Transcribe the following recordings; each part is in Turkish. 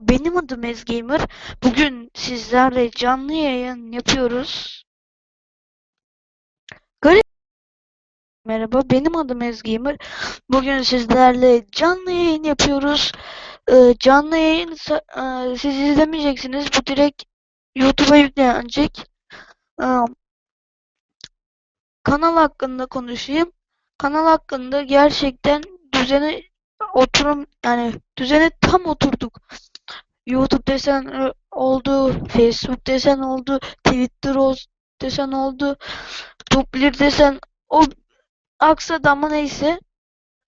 benim adım Ezgamer. Bugün sizlerle canlı yayın yapıyoruz. Garip. Merhaba, benim adım Ezgamer. Bugün sizlerle canlı yayın yapıyoruz. Ee, canlı yayın e, siz izlemeyeceksiniz. Bu direkt YouTube'a yüklenecek. Ee, kanal hakkında konuşayım. Kanal hakkında gerçekten düzene oturum yani düzene tam oturduk. YouTube desen oldu, Facebook desen oldu, Twitter desen oldu, Tuplir desen o aksadı ama neyse.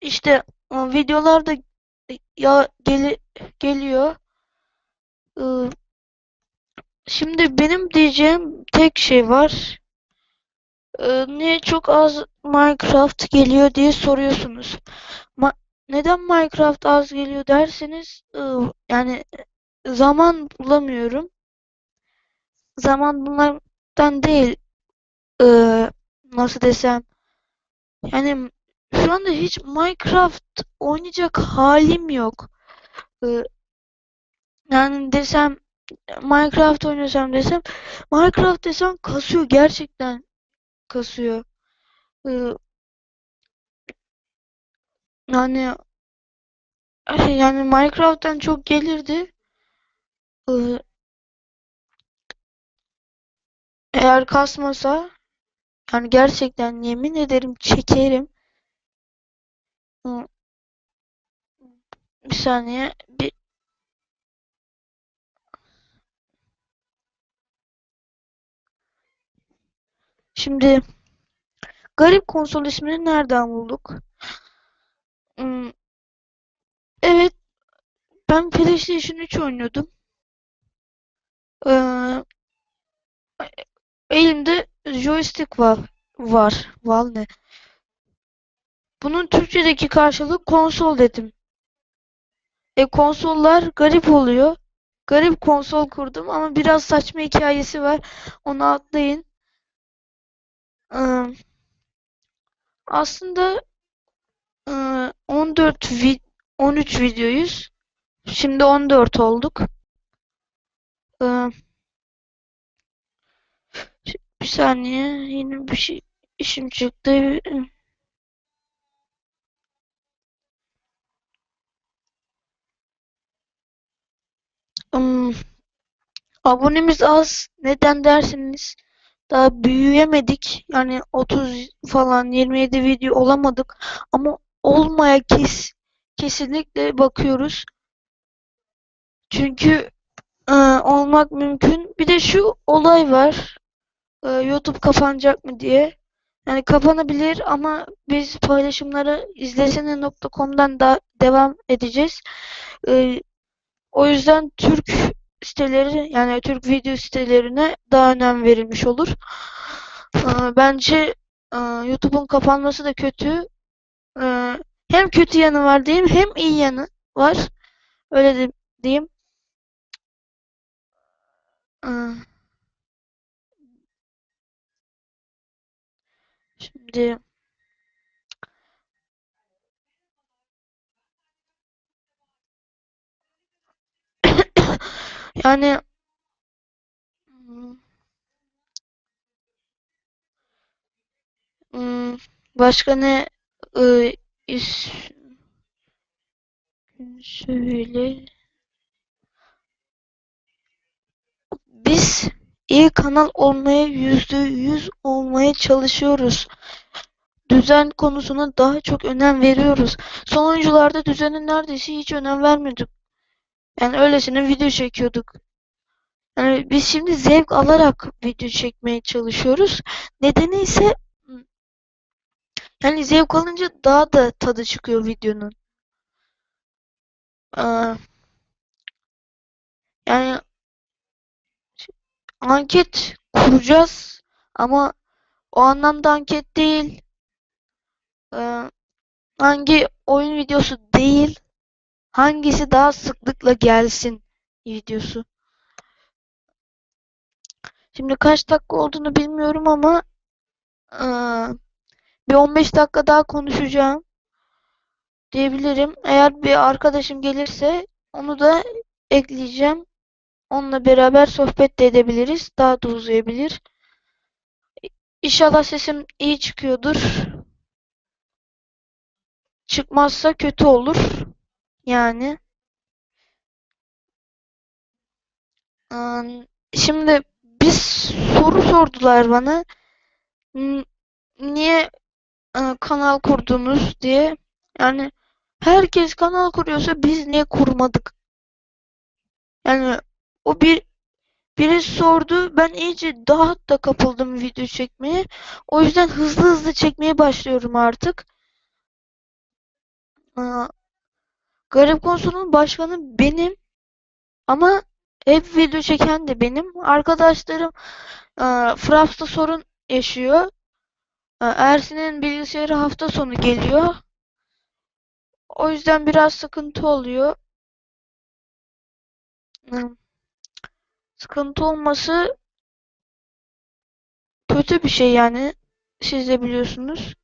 İşte videolar da ya geli, geliyor. Şimdi benim diyeceğim tek şey var. Niye çok az Minecraft geliyor diye soruyorsunuz. Ma neden Minecraft az geliyor derseniz yani zaman bulamıyorum. Zaman bunlardan değil. Ee, nasıl desem. Yani şu anda hiç Minecraft oynayacak halim yok. Ee, yani desem Minecraft oynasam desem Minecraft desem kasıyor gerçekten kasıyor. Ee, yani yani Minecraft'tan çok gelirdi. Ee, eğer kasmasa yani gerçekten yemin ederim çekerim. Bir saniye. Bir Şimdi garip konsol ismini nereden bulduk? Evet. Ben PlayStation 3 oynuyordum. Ee, elimde joystick var. Var. Val ne? Bunun Türkçedeki karşılığı konsol dedim. E konsollar garip oluyor. Garip konsol kurdum ama biraz saçma hikayesi var. Onu atlayın. Ee, aslında e, 14 vid 13 videoyuz. Şimdi 14 olduk. Ee, bir saniye yine bir şey işim çıktı. Um, abonemiz az. Neden derseniz daha büyüyemedik. Yani 30 falan 27 video olamadık. Ama olmaya kes kesinlikle bakıyoruz. Çünkü e, olmak mümkün. Bir de şu olay var. E, YouTube kapanacak mı diye. Yani kapanabilir ama biz paylaşımları izlesene.com'dan da devam edeceğiz. E, o yüzden Türk siteleri yani Türk video sitelerine daha önem verilmiş olur. E, bence e, YouTube'un kapanması da kötü. E, hem kötü yanı var diyeyim hem iyi yanı var. Öyle de diyeyim. Şimdi yani başka ne iş şöyle biz iyi kanal olmaya yüzde yüz olmaya çalışıyoruz. Düzen konusuna daha çok önem veriyoruz. Sonuncularda düzene neredeyse hiç önem vermiyorduk. Yani öylesine video çekiyorduk. Yani biz şimdi zevk alarak video çekmeye çalışıyoruz. Nedeni ise yani zevk alınca daha da tadı çıkıyor videonun. Ee, yani anket kuracağız ama o anlamda anket değil. Ee, hangi oyun videosu değil, hangisi daha sıklıkla gelsin videosu. Şimdi kaç dakika olduğunu bilmiyorum ama ee, bir 15 dakika daha konuşacağım diyebilirim. Eğer bir arkadaşım gelirse onu da ekleyeceğim. Onunla beraber sohbet de edebiliriz. Daha da uzayabilir. İnşallah sesim iyi çıkıyordur. Çıkmazsa kötü olur. Yani. Şimdi bir soru sordular bana. Niye e, kanal kurdunuz diye. Yani herkes kanal kuruyorsa biz niye kurmadık? Yani o bir birisi sordu. Ben iyice daha da kapıldım video çekmeye. O yüzden hızlı hızlı çekmeye başlıyorum artık. Aa, Garip Konsol'un başkanı benim ama hep video çeken de benim. Arkadaşlarım Fraps'ta sorun yaşıyor. Ersin'in bilgisayarı hafta sonu geliyor. O yüzden biraz sıkıntı oluyor. Hmm, Sıkıntı olması kötü bir şey yani. Siz de biliyorsunuz.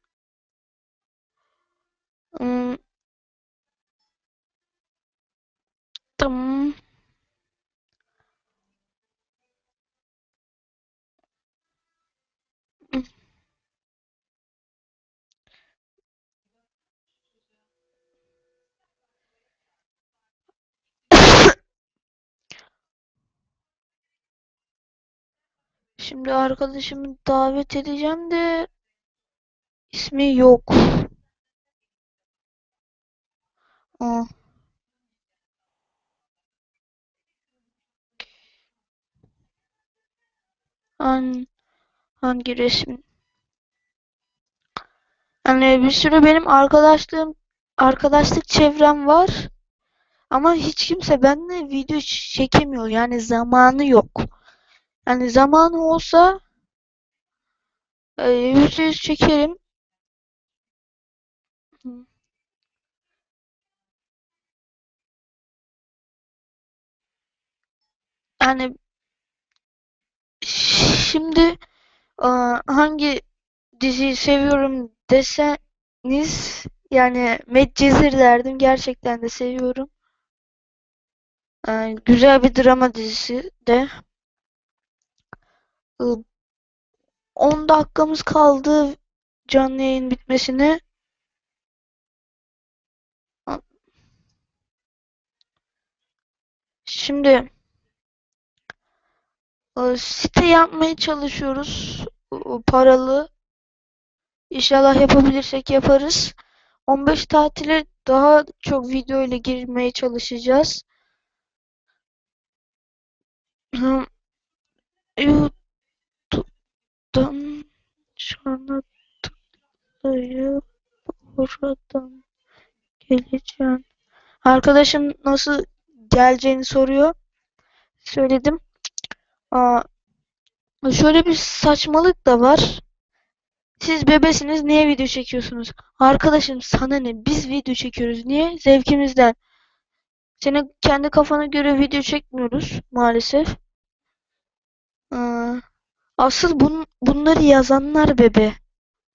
Tamam. Şimdi arkadaşımı davet edeceğim de ismi yok. Aa, han- hangi resim? Yani bir sürü benim arkadaşlığım, arkadaşlık çevrem var. Ama hiç kimse benimle video çekemiyor. Yani zamanı yok. Yani zamanı olsa e, yüzde yüz çekerim. Yani şimdi e, hangi diziyi seviyorum deseniz yani Medcezir derdim. Gerçekten de seviyorum. E, güzel bir drama dizisi de. E, 10 dakikamız kaldı canlı yayın bitmesine. Şimdi e, site yapmaya çalışıyoruz. O, paralı. İnşallah yapabilirsek yaparız. 15 tatile daha çok video ile girmeye çalışacağız. YouTube'dan sonra tıklayıp oradan geleceğim. Arkadaşım nasıl geleceğini soruyor. Söyledim. Aa, şöyle bir saçmalık da var. Siz bebesiniz niye video çekiyorsunuz? Arkadaşım sana ne? Biz video çekiyoruz. Niye? Zevkimizden. Senin kendi kafana göre video çekmiyoruz maalesef. Aa, asıl bun, bunları yazanlar bebe.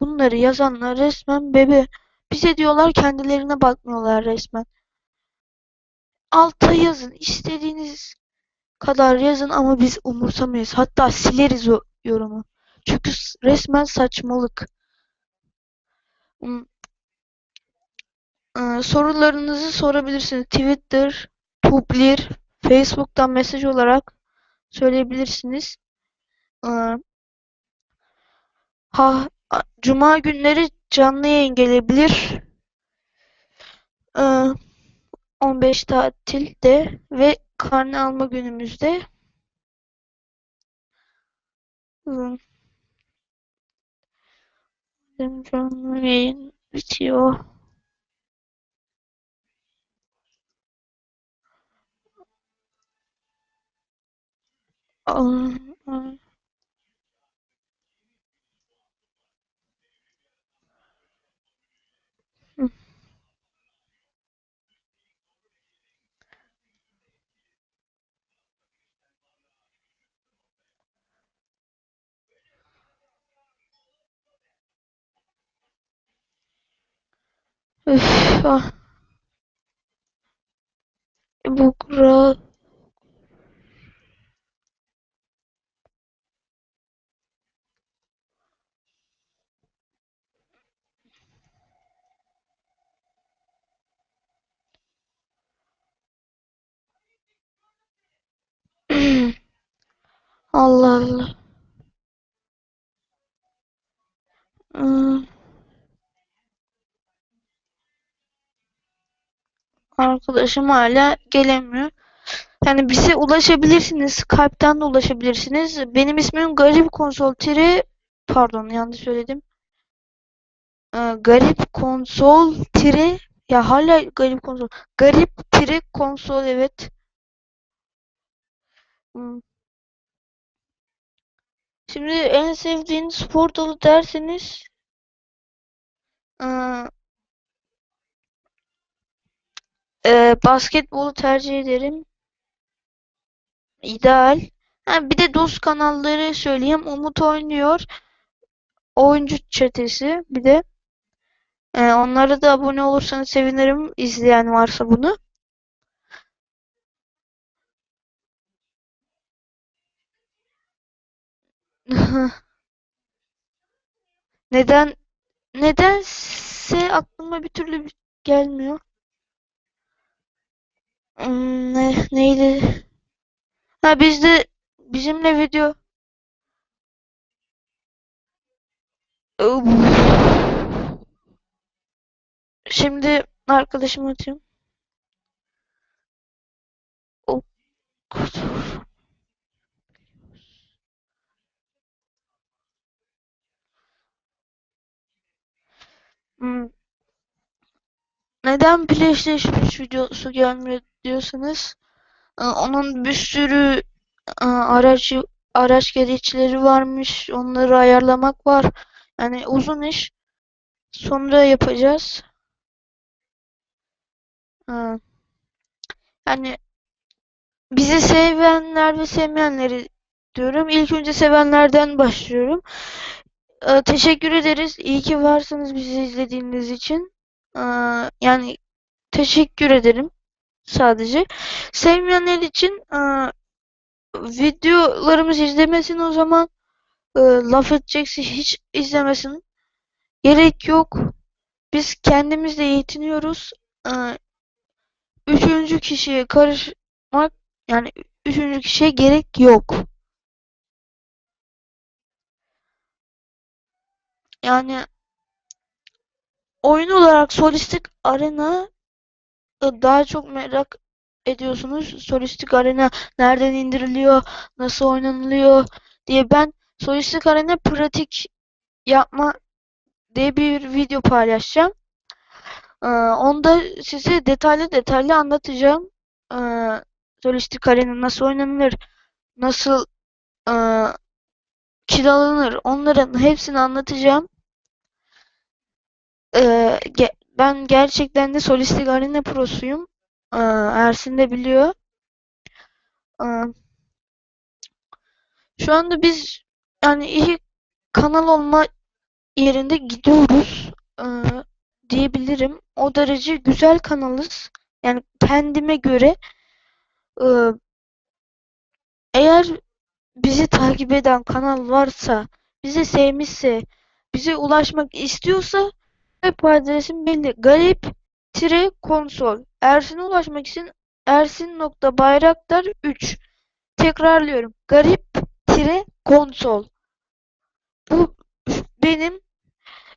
Bunları yazanlar resmen bebe. Bize diyorlar kendilerine bakmıyorlar resmen. Alta yazın. istediğiniz kadar yazın ama biz umursamayız. Hatta sileriz o yorumu. Çünkü resmen saçmalık. Hmm, Ee, sorularınızı sorabilirsiniz. Twitter, Tuplir, Facebook'tan mesaj olarak söyleyebilirsiniz. Ee, ha, Cuma günleri canlı yayın gelebilir. Ee, 15 tatilde ve karne alma günümüzde. Hmm, Canlı yayın bitiyor. Aa, Öf, ah. E, bu kural Allah Allah. Arkadaşım hala gelemiyor. Yani bize ulaşabilirsiniz. Skype'tan da ulaşabilirsiniz. Benim ismim Garip Konsol tiri pardon yanlış söyledim. Ee, Garip Konsol tiri ya hala Garip Konsol. Garip tiri Konsol evet. Hmm. Şimdi en sevdiğin spor dalı derseniz eee, eee, basketbolu tercih ederim. İdeal. Ha, bir de dost kanalları söyleyeyim. Umut oynuyor. Oyuncu çetesi. Bir de eee, onlara da abone olursanız sevinirim. izleyen varsa bunu. Neden nedense aklıma bir türlü bir- gelmiyor. Hmm, ne, neydi? Ha bizde bizimle video Şimdi arkadaşıma atıyorum. O Hmm. Neden PlayStation 3 videosu gelmiyor diyorsanız e, onun bir sürü e, aracı araç gereçleri varmış. Onları ayarlamak var. Yani uzun iş. Sonra yapacağız. Ha. Yani bizi sevenler ve sevmeyenleri diyorum. İlk önce sevenlerden başlıyorum. Ee, teşekkür ederiz. İyi ki varsınız bizi izlediğiniz için. Ee, yani teşekkür ederim sadece. Sevmeyenler için e, videolarımızı izlemesin o zaman. E, laf edecekse hiç izlemesin. Gerek yok. Biz kendimizle yetiniyoruz. Ee, üçüncü kişiye karışmak yani üçüncü kişiye gerek yok. Yani oyun olarak Solistic Arena e, daha çok merak ediyorsunuz. Solistic Arena nereden indiriliyor, nasıl oynanılıyor diye ben Solistic Arena pratik yapma diye bir video paylaşacağım. Ee, onda size detaylı detaylı anlatacağım. Ee, Solistic Arena nasıl oynanılır, nasıl e, kill alınır onların hepsini anlatacağım. Ee, ben gerçekten de Solistic Arena prosuyum. Ee, Ersin de biliyor. Ee, şu anda biz yani iyi kanal olma yerinde gidiyoruz ee, diyebilirim. O derece güzel kanalız. Yani kendime göre ee, eğer bizi takip eden kanal varsa, bizi sevmişse, bize ulaşmak istiyorsa web adresim belli. Garip tire konsol. Ersin'e ulaşmak için ersin.bayraktar 3. Tekrarlıyorum. Garip tire konsol. Bu benim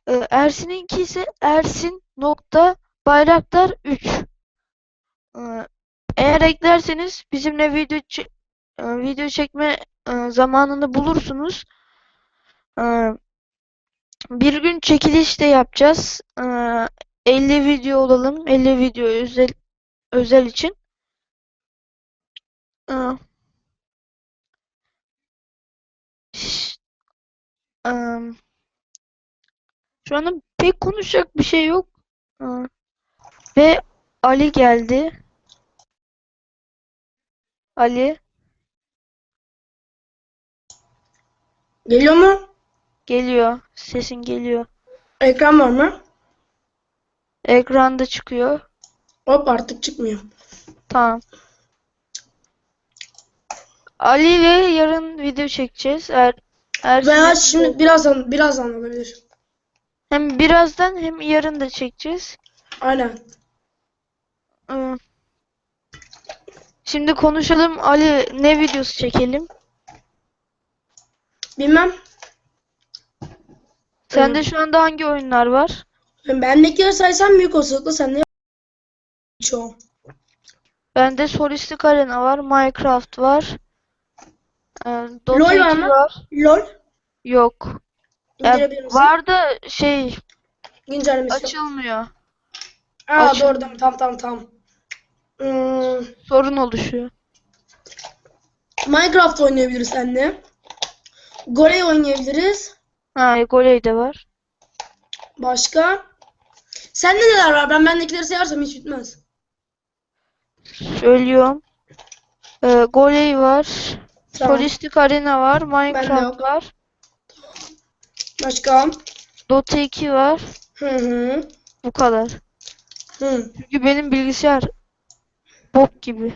e, Ersin'inki ise ersin.bayraktar 3. E, eğer eklerseniz bizimle video e, video çekme e, zamanını bulursunuz. E, bir gün çekiliş de yapacağız. E, 50 video olalım. 50 video özel özel için. E, ş- e, şu anda pek konuşacak bir şey yok. E, ve Ali geldi. Ali Geliyor mu? Geliyor. Sesin geliyor. Ekran var mı? Ekranda çıkıyor. Hop artık çıkmıyor. Tamam. Ali ile yarın video çekeceğiz. Er, Ersin Veya şimdi birazdan birazdan olabilir. hem birazdan hem yarın da çekeceğiz. Aynen. Ee, Şimdi konuşalım. Ali ne videosu çekelim? Bilmem. Sende şu anda hangi oyunlar var? Bendekileri saysam büyük olasılıkla sende çoğu. Bende Solistic Arena var, Minecraft var. Ee, Dota LoL var 2 mı? var. LOL. Yok. İndirebilir misin? var da şey Güncellemesi yok. açılmıyor. Aa açıl- doğru tamam tamam tamam. tamam. Hmm, Sorun oluşuyor. Minecraft oynayabiliriz seninle. Goley oynayabiliriz. Ha, Goley de var. Başka? Sende neler var? Ben bendekileri sayarsam hiç bitmez. Söylüyorum. Ee, Goley var. Tamam. Solistic Arena var. Minecraft var. Başka? Dota 2 var. Hı hı. Bu kadar. Hı. Çünkü benim bilgisayar bok gibi.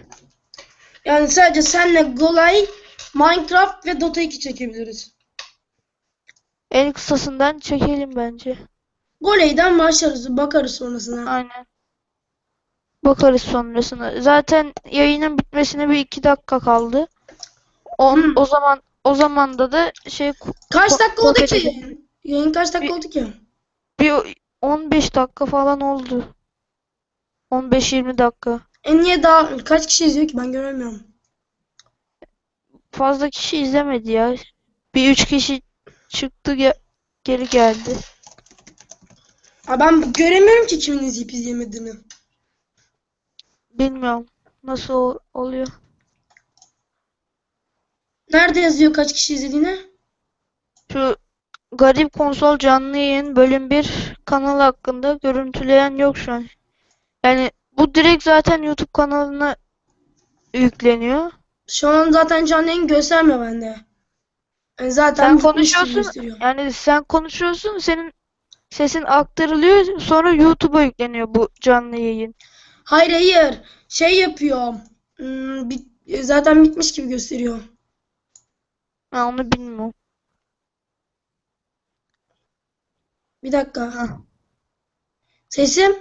Yani sadece senle Goley, Minecraft ve Dota 2 çekebiliriz. En kısasından çekelim bence. Goley'den başlarız. Bakarız sonrasına. Aynen. Bakarız sonrasına. Zaten yayının bitmesine bir iki dakika kaldı. On, Hmm. o zaman o zamanda da şey Kaç dakika oldu ki? Yayın kaç dakika Bir- oldu ki? bir 15 dakika falan oldu. 15-20 dakika. E niye daha kaç kişi izliyor ki ben göremiyorum. Fazla kişi izlemedi ya. Bir üç kişi çıktı ge- geri geldi. Ha ben göremiyorum ki kimin izleyip izlemediğini. Bilmiyorum nasıl oluyor. Nerede yazıyor kaç kişi izlediğini? Şu Garip Konsol canlı yayın bölüm 1 kanalı hakkında görüntüleyen yok şu an. Yani bu direkt zaten YouTube kanalına yükleniyor. Şu an zaten canlı yayın göstermiyor bende. Yani zaten Sen konuşuyorsun. Yani sen konuşuyorsun, senin sesin aktarılıyor, sonra YouTube'a yükleniyor bu canlı yayın. Hayır hayır. Şey yapıyor. Hmm, bit- zaten bitmiş gibi gösteriyor. Ha, onu bilmiyorum. Bir dakika. Hah. Sesim?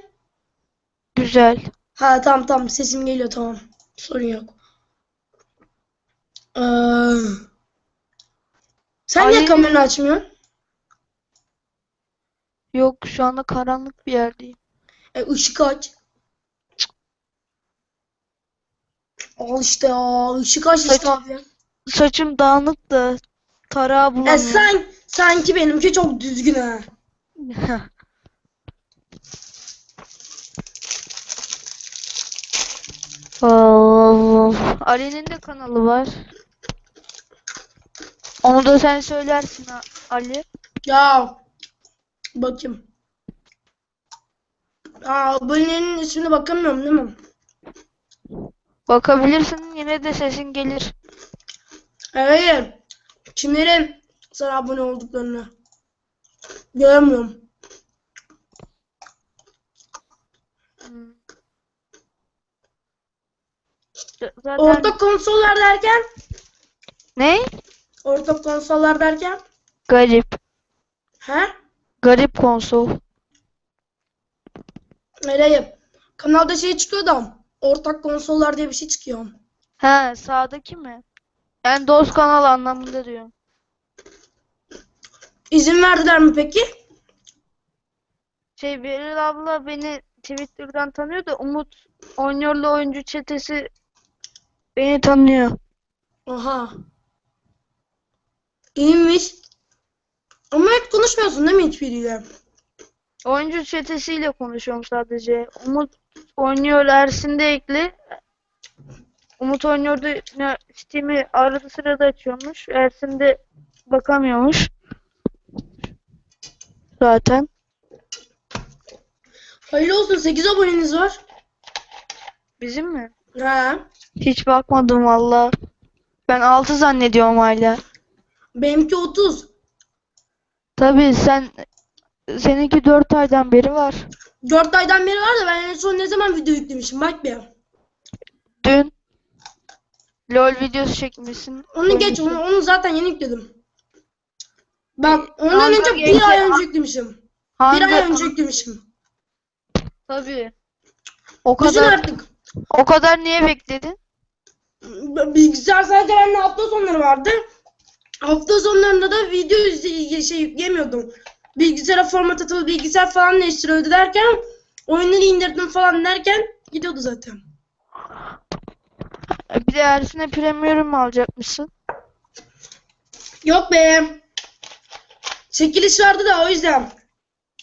Güzel. Ha tamam tamam sesim geliyor tamam. Sorun yok. Ee, sen niye Ali'nin- kameranı açmıyorsun? Yok şu anda karanlık bir yerdeyim. E, ışık aç. Al işte ya. ışık aç işte abi. Saçım dağınık da tarağı E, bulamıyorum. sen, sanki benimki çok düzgün ha. Allah. Ali'nin de kanalı var. Onu da sen söylersin Ali. Ya bakayım. Aa abonenin ismine bakamıyorum değil mi? Bakabilirsin yine de sesin gelir. Hayır. Kimlerin sana abone olduklarını göremiyorum. Hmm. Zaten Ortak konsollar derken ne? Ortak konsollar derken Garip. he? Garip konsol. Nereye? Kanalda şey çıkıyor da ortak konsollar diye bir şey çıkıyor. He sağdaki mi? Yani dost kanal anlamında diyorum. İzin verdiler mi peki? Şey Beril abla beni Twitter'dan tanıyor da Umut Oynuyorlu oyuncu çetesi beni tanıyor. Aha. İyiymiş. Ama hep konuşmuyorsun değil mi hiçbiriyle? Oyuncu çetesiyle konuşuyorum sadece. Umut oynuyor Ersin de ekli. Umut oynuyordu Steam'i arada sırada açıyormuş. Ersin de bakamıyormuş. Zaten. Hayırlı olsun 8 aboneniz var. Bizim mi? Ha. Hiç bakmadım valla. Ben 6 zannediyorum hala. Benimki 30. Tabii sen seninki 4 aydan beri var. 4 aydan beri var da ben en son ne zaman video yüklemişim bak bir. Dün LOL videosu çekmişsin. Onu geç onu, onu zaten yeni yükledim. Bak ondan Hunger önce bir ay önce yüklemişim. Bir ay önce yüklemişim. Tabii. O Düşün kadar artık. o kadar niye bekledin? B- Bilgisayar sadece bende hafta sonları vardı. Hafta sonlarında da video şey yükleyemiyordum. Bilgisayara format atıldı, bilgisayar falan değiştirildi derken oyunları indirdim falan derken gidiyordu zaten. E, Bir de Ersin'e premium mu alacakmışsın? Yok be. Çekiliş vardı da o yüzden.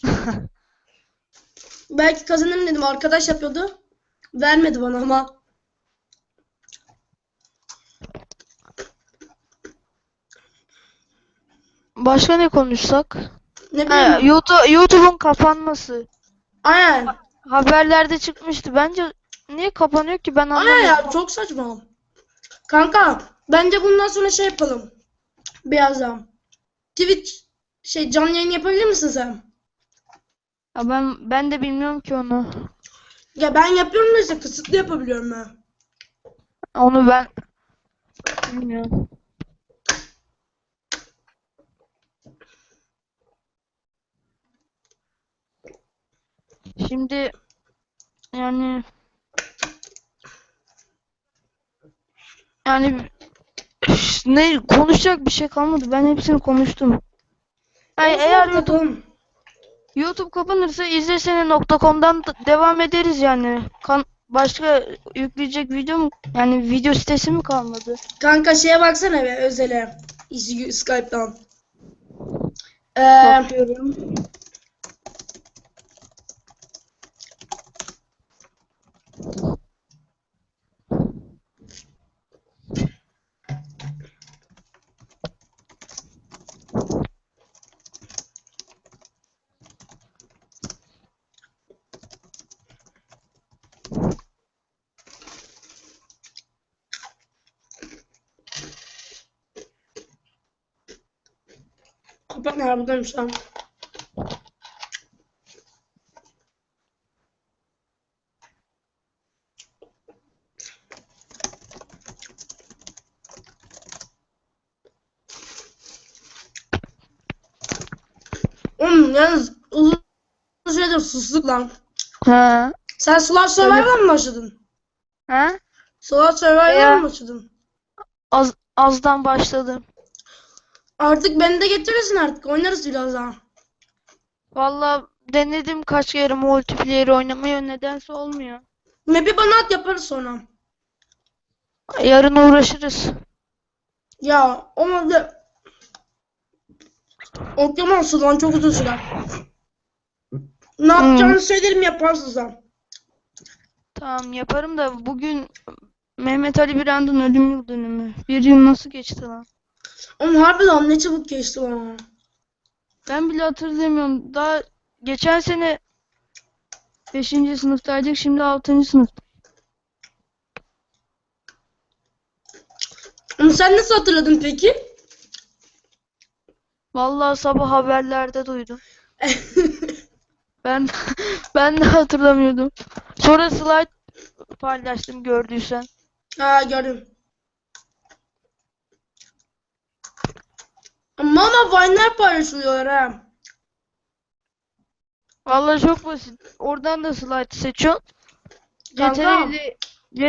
Belki kazanırım dedim. Arkadaş yapıyordu. Vermedi bana ama. Başka ne konuşsak? Ne Ha. YouTube, YouTube'un kapanması. Aynen. Haberlerde çıkmıştı. Bence niye kapanıyor ki ben Aynen anlamadım. ya çok saçma. Kanka bence bundan sonra şey yapalım. Birazdan. Twitch şey canlı yayın yapabilir misin sen? Ya ben ben de bilmiyorum ki onu. Ya ben yapıyorum da işte kısıtlı yapabiliyorum ben. Onu ben bilmiyorum. Şimdi yani yani ne konuşacak bir şey kalmadı. Ben hepsini konuştum. Yani eğer YouTube. YouTube kapanırsa izlesene.com'dan da devam ederiz yani. Kan başka yükleyecek video mu? Yani video sitesi mi kalmadı? Kanka şeye baksana be özele. Skype'dan. Ee, Bakıyorum. Ne buradaymış lan. Oğlum yalnız uzun süredir sustuk lan. Ha. Sen Solar Survivor'a mı başladın? Ha? Solar Survivor'a Ya. mı başladın? Az azdan başladım. Artık beni de getirirsin artık. Oynarız biraz daha. Vallahi denedim kaç kere multiplayer oynamayı nedense olmuyor. Map'i bana at yaparız sonra. Yarın uğraşırız. Ya olmadı. Okuyamazsın lan çok uzun sürer. Ne yapacağını söylerim yaparsın sen. Tamam yaparım da bugün Mehmet Ali Birand'ın ölüm yıl dönümü. Bir yıl nasıl geçti lan? Oğlum harbiden ne çabuk geçti lan. Ben bile hatırlamıyorum. Daha geçen sene 5. sınıftaydık şimdi 6. sınıf. Oğlum sen nasıl hatırladın peki? Vallahi sabah haberlerde duydum. Ben ben de hatırlamıyordum. Sonra slide paylaştım gördüysen. ha gördüm. Ama ama Vine'ler paylaşılıyorlar ha. Vallahi çok basit. Oradan da slide seçiyorsun. Kanka. CTRL ile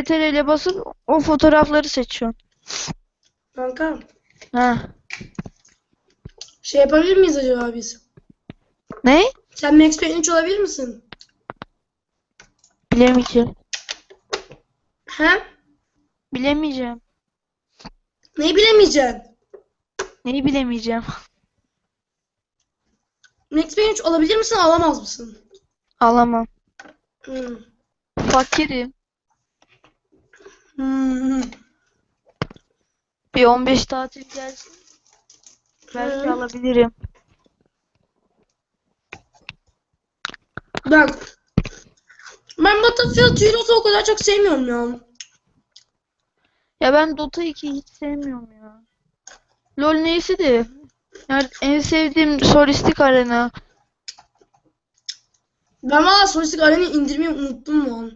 CTRL ile basıp o fotoğrafları seçiyorsun. Kanka Ha. şey yapabilir miyiz acaba biz? Ne? Sen Max Payne 3 olabilir misin? Bilemeyeceğim. He? Bilemeyeceğim. Neyi bilemeyeceksin? Neyi bilemeyeceğim? Max Payne 3 olabilir misin alamaz mısın? Alamam. Hmm. Fakirim. Hmm. Bir 15 tatil gelsin. Belki Hı. alabilirim. Bak. Ben Battlefield Heroes'u o kadar çok sevmiyorum ya. Ya ben Dota 2'yi hiç sevmiyorum ya. LoL neyse de. Yani en sevdiğim solistik arena. Ben valla Solistik Arena'yı indirmeyi unuttum lan.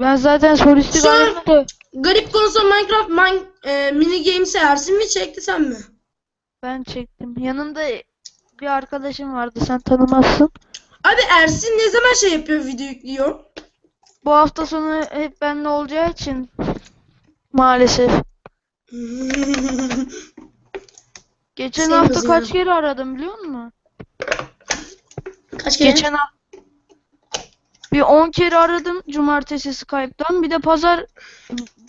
Ben zaten solistik an- arenada Garip konusu Minecraft min, e, mini games'i Ersin mi çekti sen mi? ben çektim. Yanında bir arkadaşım vardı sen tanımazsın. Abi Ersin ne zaman şey yapıyor video yüklüyor? Bu hafta sonu hep benimle olacağı için maalesef. Geçen Sevmiyoruz hafta kaç yani. kere aradım biliyor musun? Kaç kere? Geçen hafta bir 10 kere aradım cumartesi Skype'tan. Bir de pazar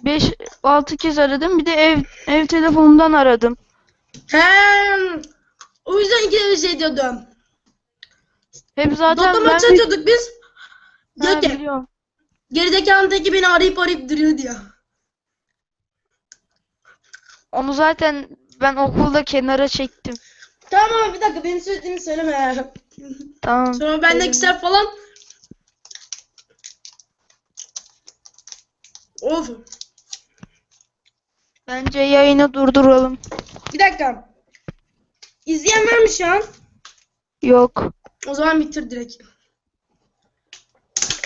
5 6 kez aradım. Bir de ev ev telefonundan aradım. He. O yüzden iki bir şey diyordum. Hep zaten Dota maçı atıyorduk biz. Ha, Diyor ki biliyorum. gerideki andaki beni arayıp arayıp duruyor diyor. Onu zaten ben okulda kenara çektim. Tamam abi bir dakika benim söylediğimi söyleme. Tamam. Sonra bendeki sen falan. Of. Bence yayını durduralım. Bir dakika. İzleyen var mı şu an? Yok. O zaman bitir direkt.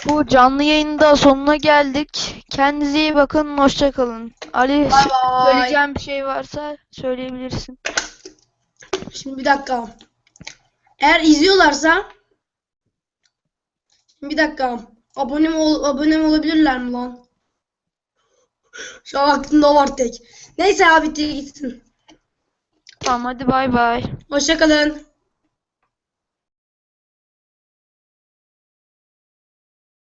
Bu canlı yayının da sonuna geldik. Kendinize iyi bakın. Hoşça kalın. Ali bay. söyleyeceğim bir şey varsa söyleyebilirsin. Şimdi bir dakika. Eğer izliyorlarsa bir dakika. Abone ol, abone olabilirler mi lan? Şu an aklımda var tek. Neyse abi gitsin. Tamam hadi bay bay. Hoşça kalın.